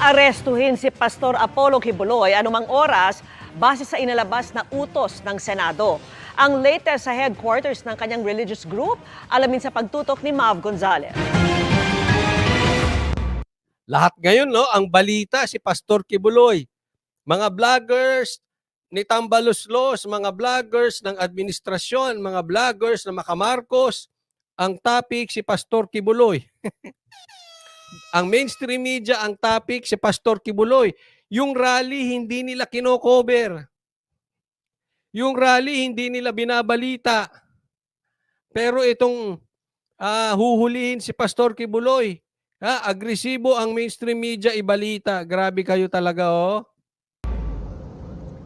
Arestuhin si Pastor Apollo Kibuloy anumang oras base sa inalabas na utos ng Senado. Ang latest sa headquarters ng kanyang religious group, alamin sa pagtutok ni Mav Gonzalez. Lahat ngayon, no, ang balita si Pastor Kibuloy. Mga vloggers ni Tambaloslos, mga vloggers ng administrasyon, mga vloggers ng Makamarcos, ang topic si Pastor Kibuloy. ang mainstream media, ang topic si Pastor Kibuloy. Yung rally, hindi nila kinocover. Yung rally, hindi nila binabalita. Pero itong ah, huhulihin si Pastor Kibuloy, Ha, agresibo ang mainstream media ibalita. Grabe kayo talaga, oh.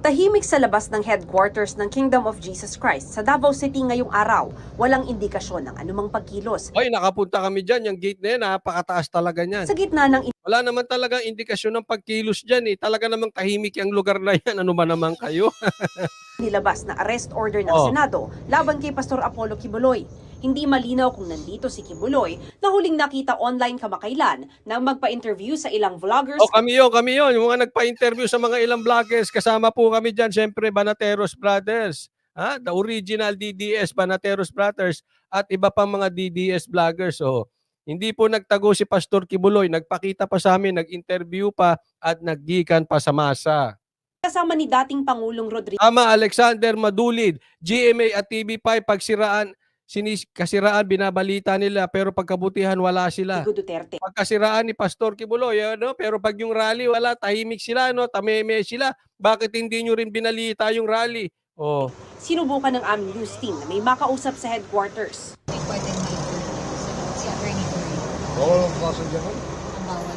Tahimik sa labas ng headquarters ng Kingdom of Jesus Christ sa Davao City ngayong araw, walang indikasyon ng anumang pagkilos. Hoy, nakapunta kami dyan. Yung gate na yan, napakataas talaga niyan. Sa gitna ng Wala naman talaga indikasyon ng pagkilos dyan, eh. Talaga namang tahimik yung lugar na yan. Ano ba naman kayo? nilabas na arrest order ng Oh. Senado laban kay Pastor Apollo Kibuloy. Hindi malinaw kung nandito si Kibuloy na huling nakita online kamakailan nang magpa-interview sa ilang vloggers o, kami yun, kami yun. Yung mga nagpa-interview sa mga ilang vloggers, kasama po kami dyan, syempre, Banateros Brothers. Ha? The original DDS Banateros Brothers at iba pang mga DDS vloggers. Oh. Hindi po nagtago si Pastor Kibuloy. Nagpakita pa sa amin, nag-interview pa at naggikan pa sa masa. kasama ni dating Pangulong Rodrigo Tama, Alexander Madulid, GMA at TV5, pagsiraan, sinis, kasiraan, binabalita nila, pero pagkabutihan, wala sila. Duterte. Pagkasiraan ni Pastor Kibuloy, ano, pero pag yung rally, wala, tahimik sila, no, tameme sila. Bakit hindi nyo rin binalita yung rally? Oh, Sinubukan ng aming news team na may makausap sa headquarters. may coordinator si Attorney Tory. Bawal ang pumasok dyan. Ang bawal.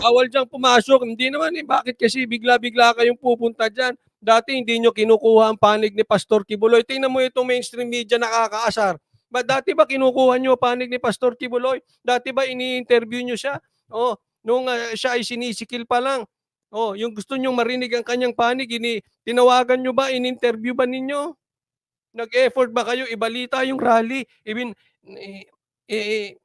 bawal diyang pumasok. Hindi naman eh, bakit kasi bigla-bigla kayong pupunta dyan? Dati hindi nyo kinukuha ang panig ni Pastor Kibuloy. Tingnan mo itong mainstream media nakakaasar. Ba, dati ba kinukuha nyo panig ni Pastor Kibuloy? Dati ba ini-interview nyo siya? Oh, nung ah, siya ay sinisikil pa lang. Oh, yung gusto nyong marinig ang kanyang panig, ini tinawagan nyo ba, in-interview ba ninyo? Nag-effort ba kayo ibalita yung rally? Even eh, eh,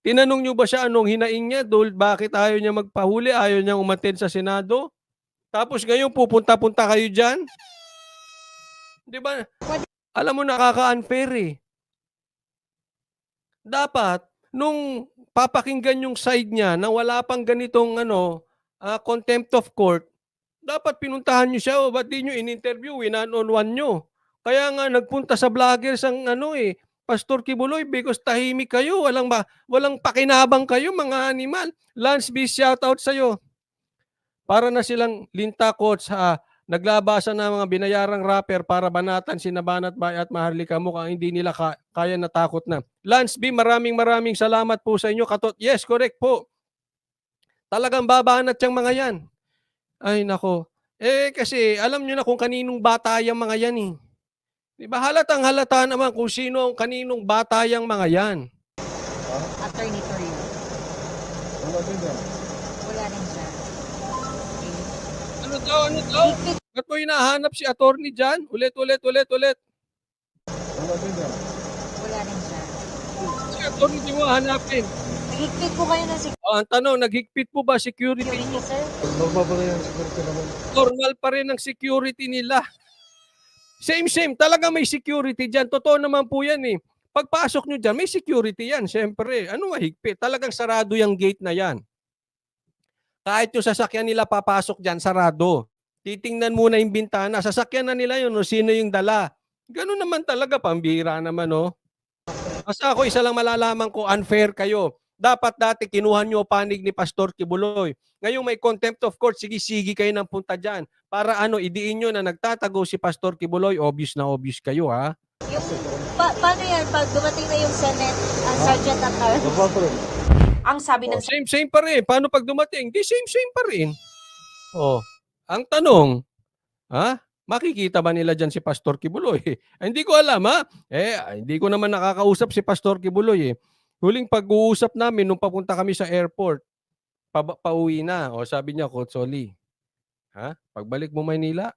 tinanong nyo ba siya anong hinaing niya? Dahil bakit ayaw niya magpahuli? Ayaw niya umaten sa Senado? Tapos ngayon pupunta-punta kayo dyan? Di ba? Alam mo nakaka-unfair eh. Dapat, nung papakinggan yung side niya na wala pang ganitong ano, ah, contempt of court, dapat pinuntahan nyo siya o ba't di nyo in-interview, one-on-one nyo. Kaya nga nagpunta sa vloggers ang ano eh, Pastor Kibuloy because tahimik kayo, walang ba, walang pakinabang kayo mga animal. Lance B shoutout sa iyo. Para na silang lintakot sa naglabasan ng mga binayarang rapper para banatan si Nabanat Bay at Maharlika mukhang hindi nila ka- kaya natakot na. Lance B, maraming maraming salamat po sa inyo. Katot, yes, correct po. Talagang babanat yung mga yan. Ay nako. Eh kasi alam nyo na kung kaninong bata yung mga yan eh. Di ba halatang halata naman kung sino ang kaninong bata yung mga yan. Attorney Tory. Wala din Ano daw? Ba't mo hinahanap si attorney dyan? Ulit, ulit, ulit, ulit. Wala din yan. Wala rin siya. Si attorney di mo hanapin. Nagigpit po kayo ng O, ang tanong, naghigpit po ba security? security, sir? Normal pa rin yung security naman. Normal pa rin ang security nila. Same, same. Talaga may security dyan. Totoo naman po yan eh. Pagpasok nyo dyan, may security yan. Siyempre, ano mahigpit? Talagang sarado yung gate na yan. Kahit yung sasakyan nila papasok dyan, sarado. Titingnan muna yung bintana. Sasakyan na nila yun, sino yung dala. Ganun naman talaga, pambira naman, no? Basta ako, isa lang malalaman ko, unfair kayo. Dapat dati kinuha nyo panig ni Pastor Kibuloy. Ngayon may contempt of court, sige-sige kayo ng punta dyan. Para ano, idiin nyo na nagtatago si Pastor Kibuloy, obvious na obvious kayo, ha? Yung, pa, paano yan pag dumating na yung Senate, uh, Sergeant at Arms? Ang sabi ng Oh, same, same pa rin. Paano pag dumating? Di same, same pa rin. Oh, ang tanong, ha? Makikita ba nila dyan si Pastor Kibuloy? Hindi ko alam, ha? Eh, hindi ko naman nakakausap si Pastor Kibuloy, eh. Huling pag-uusap namin nung papunta kami sa airport, pa pauwi na. O sabi niya, Kotsoli, ha? Pagbalik mo Maynila,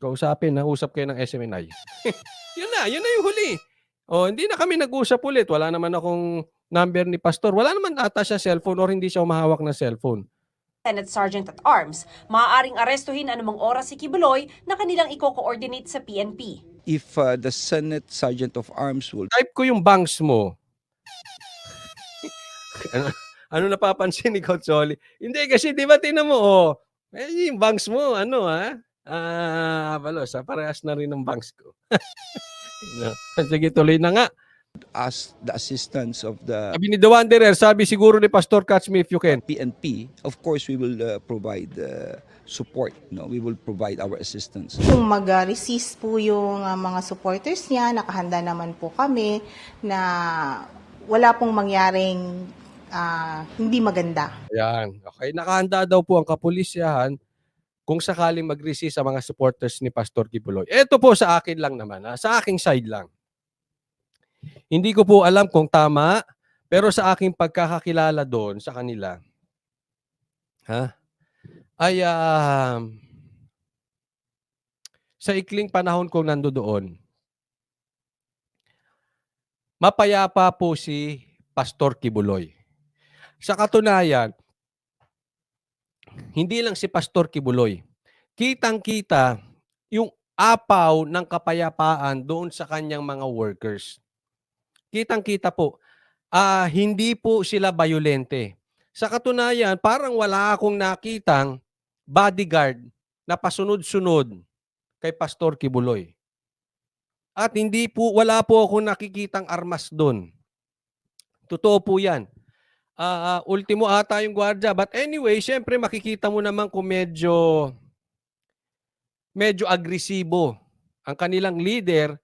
kausapin, na usap kayo ng SMNI. yun na, yun na yung huli. O, hindi na kami nag-usap ulit. Wala naman akong number ni pastor. Wala naman ata siya cellphone or hindi siya umahawak ng cellphone. Senate Sergeant at Arms, maaaring arestuhin anumang oras si Kibuloy na kanilang i-coordinate sa PNP. if uh, the Senate Sergeant of Arms will Type ko yung banks mo. ano, ano napapansin ni Coach Oli? Hindi kasi di ba tinan mo, oh, eh, yung banks mo, ano ha? Ah, balo, sa parehas na rin ng banks ko. no. Sige, tuloy na nga. Ask the assistance of the Sabi ni The Wanderer, sabi siguro ni Pastor Catch Me If You Can. PNP. Of course, we will uh, provide uh, support. No, we will provide our assistance. Kung mag-resist po yung uh, mga supporters niya, nakahanda naman po kami na wala pong mangyaring ah, hindi maganda. Ayan. Okay, nakahanda daw po ang kapulisyahan kung sakaling mag-resist sa mga supporters ni Pastor Kibuloy. Ito po sa akin lang naman, ha? sa aking side lang. Hindi ko po alam kung tama, pero sa aking pagkakakilala doon sa kanila, ha, ay ah, sa ikling panahon kong nando doon, mapayapa po si Pastor Kibuloy. Sa katunayan, hindi lang si Pastor Kibuloy. Kitang-kita yung apaw ng kapayapaan doon sa kanyang mga workers. Kitang-kita po, ah hindi po sila bayolente. Sa katunayan, parang wala akong nakitang bodyguard na pasunod-sunod kay Pastor Kibuloy. At hindi po, wala po akong nakikitang armas doon. Totoo po yan ah ah, ultimo ata yung gwardiya. But anyway, syempre makikita mo naman kung medyo medyo agresibo ang kanilang leader,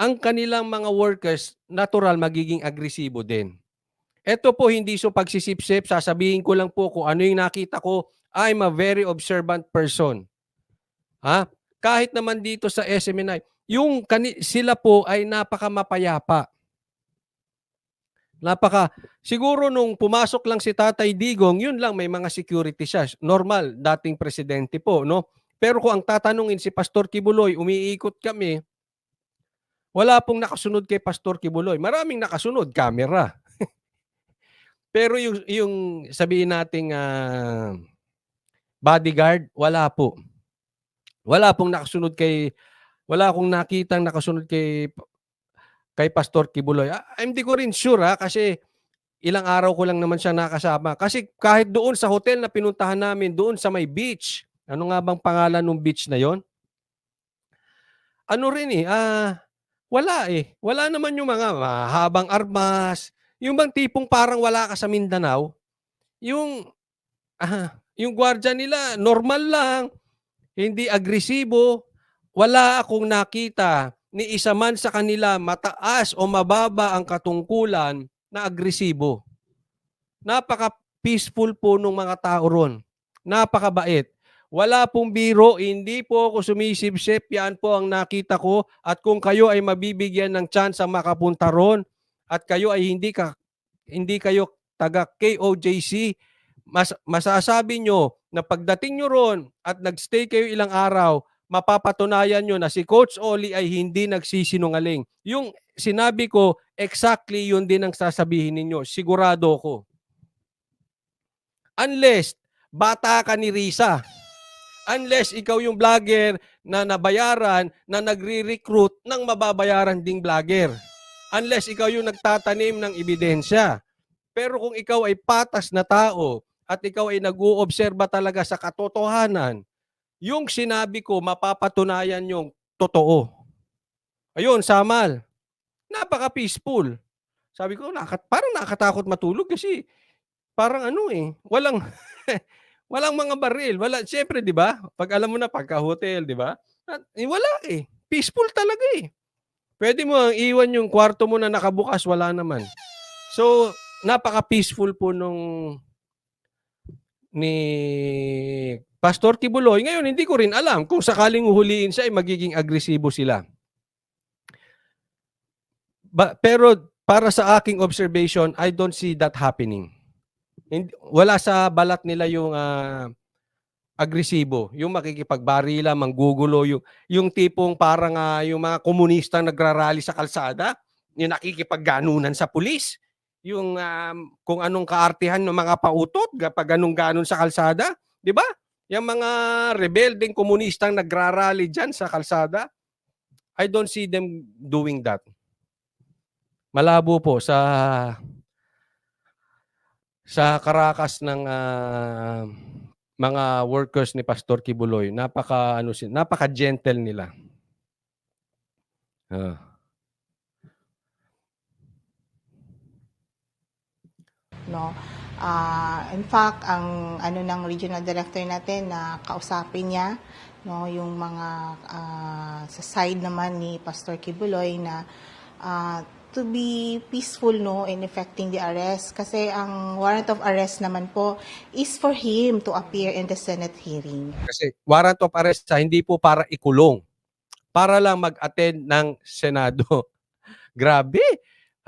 ang kanilang mga workers natural magiging agresibo din. Ito po hindi so pagsisipsip, sasabihin ko lang po kung ano yung nakita ko. I'm a very observant person. Ha? Kahit naman dito sa SMNI, yung kani- sila po ay napaka mapayapa. Napaka Siguro nung pumasok lang si Tatay Digong, yun lang may mga security siya. Normal, dating presidente po, no? Pero kung ang tatanungin si Pastor Kibuloy, umiikot kami, wala pong nakasunod kay Pastor Kibuloy. Maraming nakasunod, camera. Pero yung, yung sabihin nating ah, bodyguard, wala po. Wala pong nakasunod kay, wala akong nakitang nakasunod kay kay Pastor Kibuloy. Ah, hindi ko rin sure ha, kasi ilang araw ko lang naman siya nakasama. Kasi kahit doon sa hotel na pinuntahan namin, doon sa may beach, ano nga bang pangalan ng beach na yon? Ano rin eh, ah, wala eh. Wala naman yung mga mahabang armas, yung bang tipong parang wala ka sa Mindanao, yung, ah, yung gwardya nila, normal lang, hindi agresibo, wala akong nakita ni isa man sa kanila mataas o mababa ang katungkulan na agresibo. Napaka-peaceful po nung mga tao ron. Napakabait. Wala pong biro, hindi po ako sumisipsip. Yan po ang nakita ko. At kung kayo ay mabibigyan ng chance makapunta ron at kayo ay hindi ka hindi kayo taga KOJC, mas, masasabi nyo na pagdating nyo ron at nagstay kayo ilang araw, mapapatunayan nyo na si Coach Oli ay hindi nagsisinungaling. Yung sinabi ko, exactly yun din ang sasabihin ninyo. Sigurado ko. Unless, bata ka ni Risa. Unless ikaw yung vlogger na nabayaran na nagre-recruit ng mababayaran ding vlogger. Unless ikaw yung nagtatanim ng ebidensya. Pero kung ikaw ay patas na tao at ikaw ay nag-uobserba talaga sa katotohanan, yung sinabi ko, mapapatunayan yung totoo. Ayun, Samal. Napaka-peaceful. Sabi ko, nakat parang nakakatakot matulog kasi parang ano eh, walang walang mga baril. Wala, syempre, 'di ba? Pag alam mo na pagka hotel, 'di ba? At, eh, wala eh. Peaceful talaga eh. Pwede mo ang iwan yung kwarto mo na nakabukas, wala naman. So, napaka-peaceful po nung ni Pastor Kibuloy. Ngayon, hindi ko rin alam kung sakaling uhuliin siya ay magiging agresibo sila. Ba- pero para sa aking observation, I don't see that happening. Hindi, wala sa balat nila yung ah, agresibo, yung makikipagbarilan, manggugulo, yung, yung tipong parang ah, yung mga komunistang nagrarally sa kalsada, yung nakikipagganunan sa pulis. yung um, kung anong kaartihan ng mga pautot kapag ganun ganon sa kalsada, 'di ba? Yung mga rebeldeng komunistang nagrarally diyan sa kalsada, I don't see them doing that. Malabo po sa sa Caracas ng ah, mga workers ni Pastor Kibuloy, napaka ano napaka gentle nila. Ah. no Ah, in fact ang ano ng regional director natin na kausapin niya no yung mga ah, sa side naman ni Pastor Kibuloy na ah, to be peaceful no in effecting the arrest kasi ang warrant of arrest naman po is for him to appear in the Senate hearing. Kasi warrant of arrest sa hindi po para ikulong. Para lang mag-attend ng Senado. Grabe.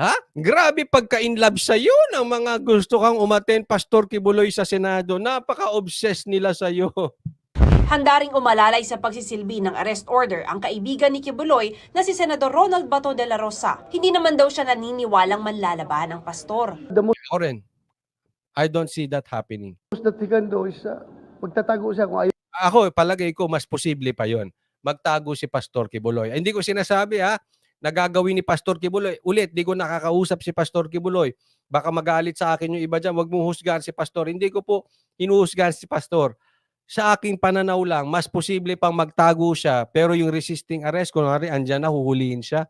Ha? Grabe pagka-in love sa iyo ng mga gusto kang umattend Pastor Kibuloy sa Senado. Napaka-obsessed nila sa iyo. Handa ring umalalay sa pagsisilbi ng arrest order ang kaibigan ni Kibuloy na si Senador Ronald Bato de la Rosa. Hindi naman daw siya naniniwalang manlalaban ng pastor. Ako rin. I don't see that happening. he can do is uh, magtatago siya kung ayaw Ako, palagay ko, mas posible pa yon. Magtago si Pastor Kibuloy. Ay, Hindi ko sinasabi ha, nagagawin ni Pastor Kibuloy. Ulit, di ko nakakausap si Pastor Kibuloy. Baka magalit sa akin yung iba dyan. Huwag mong husgahan si Pastor. Hindi ko po hinuhusgahan si Pastor. Sa aking pananaw lang, mas posible pang magtago siya. Pero yung resisting arrest, kunwari, andyan na, huhulihin siya.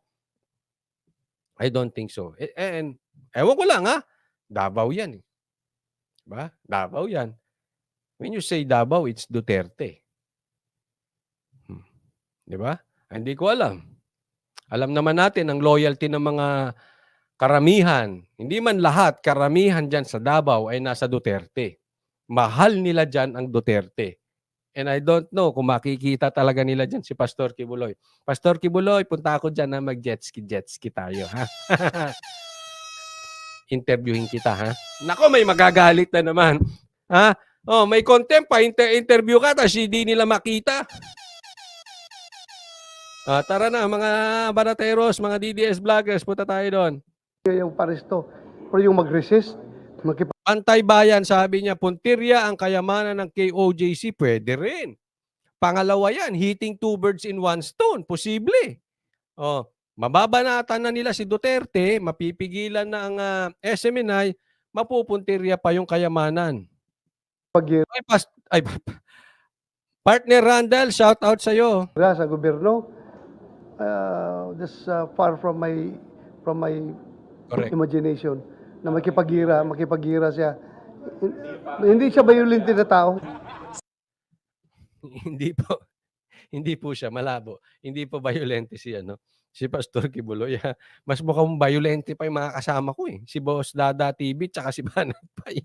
I don't think so. Eh, And, ewan ko lang ha, Davao yan eh. Diba? Davao yan. When you say Davao, it's Duterte. Hmm. Di ba? Ah, Hindi ko alam. Alam naman natin ang loyalty ng mga karamihan. Hindi man lahat, karamihan dyan sa Davao ay nasa Duterte. Mahal nila dyan ang Duterte. And I don't know kung makikita talaga nila dyan si Pastor Kibuloy. Pastor Kibuloy, punta ako dyan na mag-jetski, jetski tayo, ha? Interviewin kita, ha? Nako, may magagalit na naman. Ha? Oh, may contempt pa. Inter- interview ka, tapos hindi nila makita. Ah, tara na, mga banateros, mga DDS vloggers, punta tayo doon. yung paresto. Pero yung mag-resist, makipag Pantay bayan, sabi niya, puntirya ang kayamanan ng KOJC, pwede rin. Pangalawa yan, hitting two birds in one stone, posible. Oh, mababanatan na nila si Duterte, mapipigilan na ang ah, SMNI, mapupuntirya pa yung kayamanan. Ay, pas, ay, partner Randall, shout out sa'yo. sa gobyerno, uh, just uh, far from my from my Correct. imagination na makipagira, makipagira siya. Hindi siya violent na tao. hindi po hindi po siya malabo. Hindi po violente si ano si Pastor Kibuloy. Mas mukhang violente pa yung mga kasama ko eh. Si Boss Dada TV tsaka si Banat pa. eh.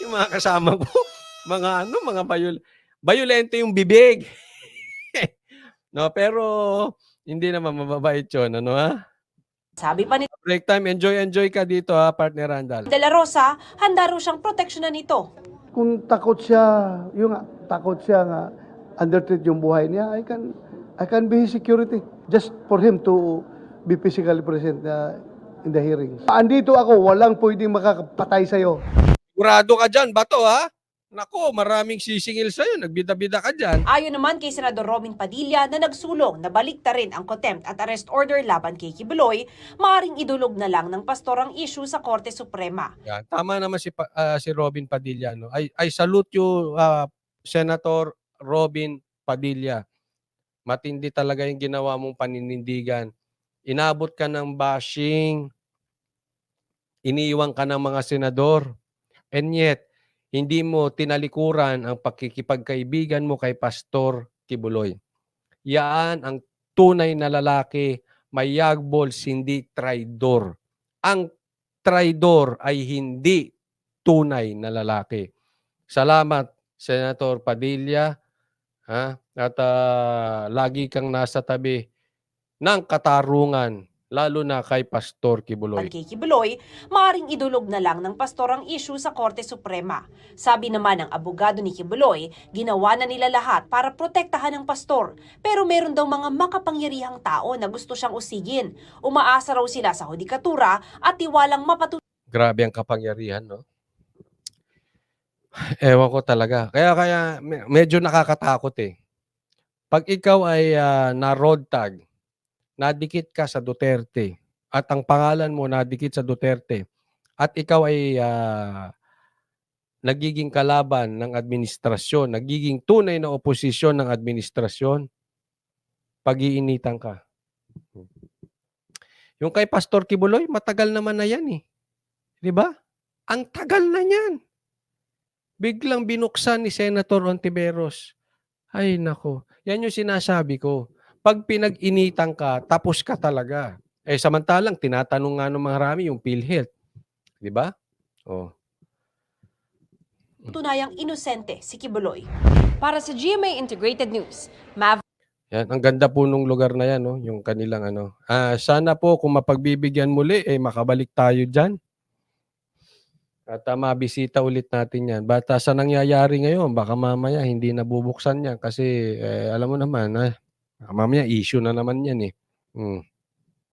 yung mga kasama ko, mga ano, mga viol violente yung bibig. no, pero hindi naman mababait 'yon, ano ha? Sabi pa ni Break time, enjoy enjoy ka dito ha, partner Randall. De la Rosa, handa raw siyang proteksyonan nito. Kung takot siya, yung nga, takot siya nga undertreat yung buhay niya, I can I can be his security just for him to be physically present uh, in the hearings. Andito ako, walang pwedeng makakapatay sa'yo. Sigurado ka diyan, bato ha? Nako, maraming sisingil sa'yo. Nagbida-bida ka dyan. Ayon naman kay Senador Robin Padilla na nagsulong na balikta rin ang contempt at arrest order laban kay Kibuloy, maaring idulog na lang ng pastor ang issue sa Korte Suprema. Yan. Tama naman si, ah, si Robin Padilla. No? I, I salute you, ah, Senator Robin Padilla. Matindi talaga yung ginawa mong paninindigan. Inabot ka ng bashing. Iniiwan ka ng mga senador. And yet, hindi mo tinalikuran ang pakikipagkaibigan mo kay Pastor Kibuloy. Yaan ang tunay na lalaki, may yagbols, hindi traidor. Ang traidor ay hindi tunay na lalaki. Salamat, Senator Padilla. Ha? At ah, lagi kang nasa tabi ng katarungan lalo na kay Pastor Kibuloy. Kay Kibuloy, maaring idulog na lang ng pastor ang issue sa Korte Suprema. Sabi naman ng abogado ni Kibuloy, ginawa na nila lahat para protektahan ang pastor. Pero meron daw mga makapangyarihang tao na gusto siyang usigin. Umaasa raw sila sa hudikatura at tiwalang mapatuloy Grabe ang kapangyarihan, no? Ewan ko talaga. Kaya kaya me- medyo nakakatakot eh. Pag ikaw ay ah, na road tag, nadikit ka sa Duterte at ang pangalan mo nadikit sa Duterte at ikaw ay ah, nagiging kalaban ng administrasyon, nagiging tunay na oposisyon ng administrasyon, pag-iinitan ka. Yung kay Pastor Kibuloy, matagal naman na yan eh. 'Di ba? Ang tagal na niyan. Biglang binuksan ni Senator Ontiveros. Ay nako, yan yung sinasabi ko. Pag pinag-initan ka, tapos ka talaga. Eh samantalang tinatanong nga ng marami yung PhilHealth. 'Di ba? Oh. tunayang inosente si Kibuloy. Para sa GMA Integrated News, Mav Yan, ang ganda po nung lugar na yan, no? yung kanilang ano. Ah, sana po kung mapagbibigyan muli, eh makabalik tayo diyan. At uh, mabisita ulit natin yan. Bata sa nangyayari ngayon, baka mamaya hindi nabubuksan yan kasi eh, alam mo naman, ah, mamaya issue na naman yan eh. Mm.